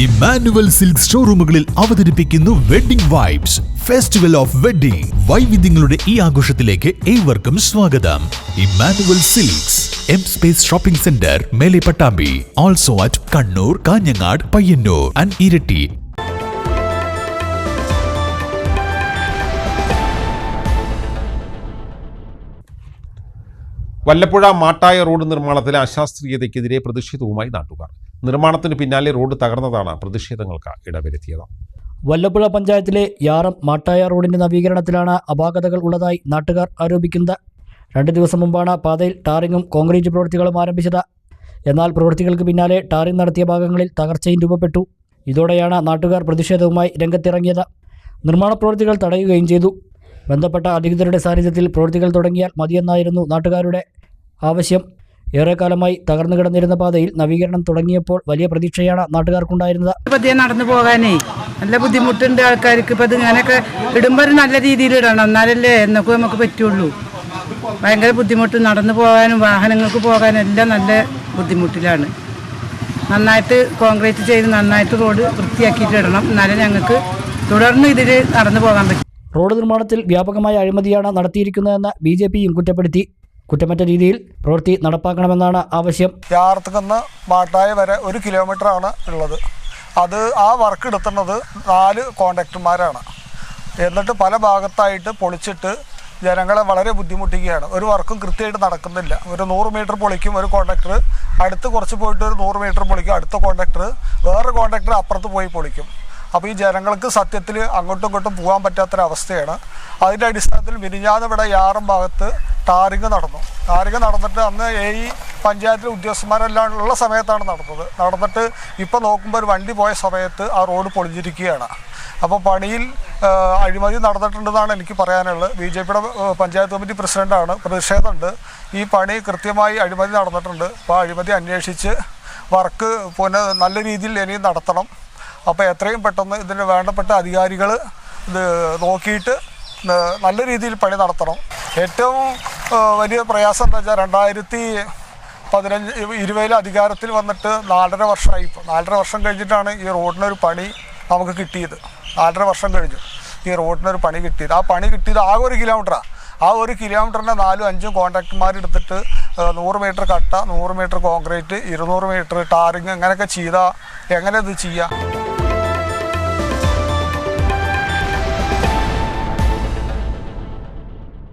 Emmanuel silk ഷോറൂമുകളിൽ അവതരിപ്പിക്കുന്നു wedding vibes. Festival of wedding വൈവിധ്യങ്ങളുടെ ഈ ആഘോഷത്തിലേക്ക് ഏവർക്കും സ്വാഗതം. Emmanuel silks M space shopping centre Mele Pattambi also at Kannur Kanhangad Payyanur. And Iritty. Vallappuzha Mattaya road നിർമ്മാണത്തിലെ അശാസ്ത്രീയതയ്ക്കെതിരെ പ്രതിഷേധവുമായി നാട്ടുകാർ. നിർമ്മാണത്തിന് പിന്നാലെ റോഡ് തകർന്നതാണ് പ്രതിഷേധങ്ങൾക്ക് ഇടവരുത്തിയത്. വല്ലപ്പുഴ പഞ്ചായത്തിലെ യാറം മാട്ടായ റോഡിന്റെ നവീകരണത്തിലാണ് അപാകതകൾ ഉള്ളതായി നാട്ടുകാർ ആരോപിക്കുന്നത്. രണ്ട് ദിവസം മുമ്പാണ് പാതയിൽ ടാറിങ്ങും കോൺക്രീറ്റ് പ്രവൃത്തികളും ആരംഭിച്ചത്. എന്നാൽ പ്രവൃത്തികൾക്ക് പിന്നാലെ ടാറിംഗ് നടത്തിയ ഭാഗങ്ങളിൽ തകർച്ചയും രൂപപ്പെട്ടു. ഇതോടെയാണ് നാട്ടുകാർ പ്രതിഷേധവുമായി രംഗത്തിറങ്ങിയത്. നിർമ്മാണ പ്രവൃത്തികൾ തടയുകയും ചെയ്തു. ബന്ധപ്പെട്ട അധികൃതരുടെ സാന്നിധ്യത്തിൽ പ്രവൃത്തികൾ തുടങ്ങിയാൽ മതിയെന്നായിരുന്നു നാട്ടുകാരുടെ ആവശ്യം. ഏറെക്കാലമായി തകർന്നു കിടന്നിരുന്ന പാതയിൽ നവീകരണം തുടങ്ങിയപ്പോൾ വലിയ പ്രതീക്ഷയാണ് നാട്ടുകാർക്കുണ്ടായിരുന്നത്. പതിയെ നടന്നു പോകാനേ നല്ല ബുദ്ധിമുട്ടുണ്ട് ആൾക്കാർക്ക്. ഇപ്പം ഇങ്ങനെയൊക്കെ ഇടുമ്പോൾ നല്ല രീതിയിൽ ഇടണം. എന്നാലല്ലേ എന്നൊക്കെ നമുക്ക് പറ്റുള്ളൂ. ഭയങ്കര ബുദ്ധിമുട്ട്. നടന്നു പോകാനും വാഹനങ്ങൾക്ക് പോകാനും എല്ലാം നല്ല ബുദ്ധിമുട്ടിലാണ്. നന്നായിട്ട് കോൺക്രീറ്റ് ചെയ്ത് നന്നായിട്ട് റോഡ് വൃത്തിയാക്കിയിട്ട് ഇടണം. എന്നാലേ ഞങ്ങൾക്ക് തുടർന്ന് ഇതിൽ നടന്നു പോകാൻ പറ്റും. റോഡ് നിർമ്മാണത്തിൽ വ്യാപകമായ അഴിമതിയാണ് നടത്തിയിരിക്കുന്നതെന്ന് ബി ജെ പിയും കുറ്റപ്പെടുത്തി. കുറ്റമറ്റ രീതിയിൽ പ്രവൃത്തി നടപ്പാക്കണമെന്നാണ് ആവശ്യം. ചാർത്തുനിന്ന് മാട്ടായ വരെ ഒരു കിലോമീറ്റർ ആണ് ഉള്ളത്. അത് ആ വർക്ക് എടുത്തുന്നത് നാല് കോൺട്രാക്ടർമാരാണ് എന്നിട്ട് പല ഭാഗത്തായിട്ട് പൊളിച്ചിട്ട് ജനങ്ങളെ വളരെ ബുദ്ധിമുട്ടിക്കുകയാണ്. ഒരു വർക്കും കൃത്യമായിട്ട് നടക്കുന്നില്ല. ഒരു നൂറ് മീറ്റർ പൊളിക്കും ഒരു കോൺട്രാക്ടർ അടുത്ത് കുറച്ച് പോയിട്ട് ഒരു നൂറ് മീറ്റർ പൊളിക്കും. അടുത്ത കോൺട്രാക്ടർ വേറെ കോൺട്രാക്ടർ അപ്പുറത്ത് പോയി പൊളിക്കും. അപ്പോൾ ഈ ജനങ്ങൾക്ക് സത്യത്തിൽ അങ്ങോട്ടും ഇങ്ങോട്ടും പോകാൻ പറ്റാത്തൊരവസ്ഥയാണ്. അതിന്റെ അടിസ്ഥാനത്തിൽ മിനിഞ്ഞാന്ന് ഇവിടെ യാറും ഭാഗത്ത് ടാറിങ് നടന്നു. ടാറിങ് നടന്നിട്ട് അന്ന് എ ഇ പഞ്ചായത്തിലെ ഉദ്യോഗസ്ഥന്മാരെല്ലാം ഉള്ള സമയത്താണ് നടന്നത്. നടന്നിട്ട് ഇപ്പോൾ നോക്കുമ്പോൾ ഒരു വണ്ടി പോയ സമയത്ത് ആ റോഡ് പൊളിഞ്ഞിരിക്കുകയാണ്. അപ്പോൾ പണിയിൽ അഴിമതി നടന്നിട്ടുണ്ടെന്നാണ് എനിക്ക് പറയാനുള്ളത്. ബി ജെ പിയുടെ പഞ്ചായത്ത് കമ്മിറ്റി പ്രസിഡന്റാണ് പ്രതിഷേധമുണ്ട്. ഈ പണി കൃത്യമായി അഴിമതി നടന്നിട്ടുണ്ട്. അപ്പോൾ അഴിമതി അന്വേഷിച്ച് വർക്ക് പുനഃ നല്ല രീതിയിൽ ഇനിയും നടത്തണം. അപ്പോൾ എത്രയും പെട്ടെന്ന് ഇതിന് വേണ്ടപ്പെട്ട അധികാരികൾ ഇത് നോക്കിയിട്ട് നല്ല രീതിയിൽ പണി നടത്തണം. ഏറ്റവും വലിയ പ്രയാസം എന്താ വെച്ചാൽ രണ്ടായിരത്തി പതിനഞ്ച് ഇരുപതിൽ അധികാരത്തിൽ വന്നിട്ട് നാലര വർഷമായി ഇപ്പോൾ നാലര വർഷം കഴിഞ്ഞിട്ടാണ് ഈ റോഡിനൊരു പണി നമുക്ക് കിട്ടിയത്. നാലര വർഷം കഴിഞ്ഞു ഈ റോഡിനൊരു പണി കിട്ടിയത്. ആ പണി കിട്ടിയത് ആകെ ഒരു കിലോമീറ്ററാണ് ആ ഒരു കിലോമീറ്ററിന്റെ നാലും അഞ്ചും ആ, നൂറ് മീറ്റർ കട്ട നൂറ് മീറ്റർ കോൺക്രീറ്റ് ഇരുന്നൂറ് മീറ്റർ ടാറിങ് അങ്ങനെയൊക്കെ ചെയ്താൽ എങ്ങനെ ഇത് ചെയ്യുക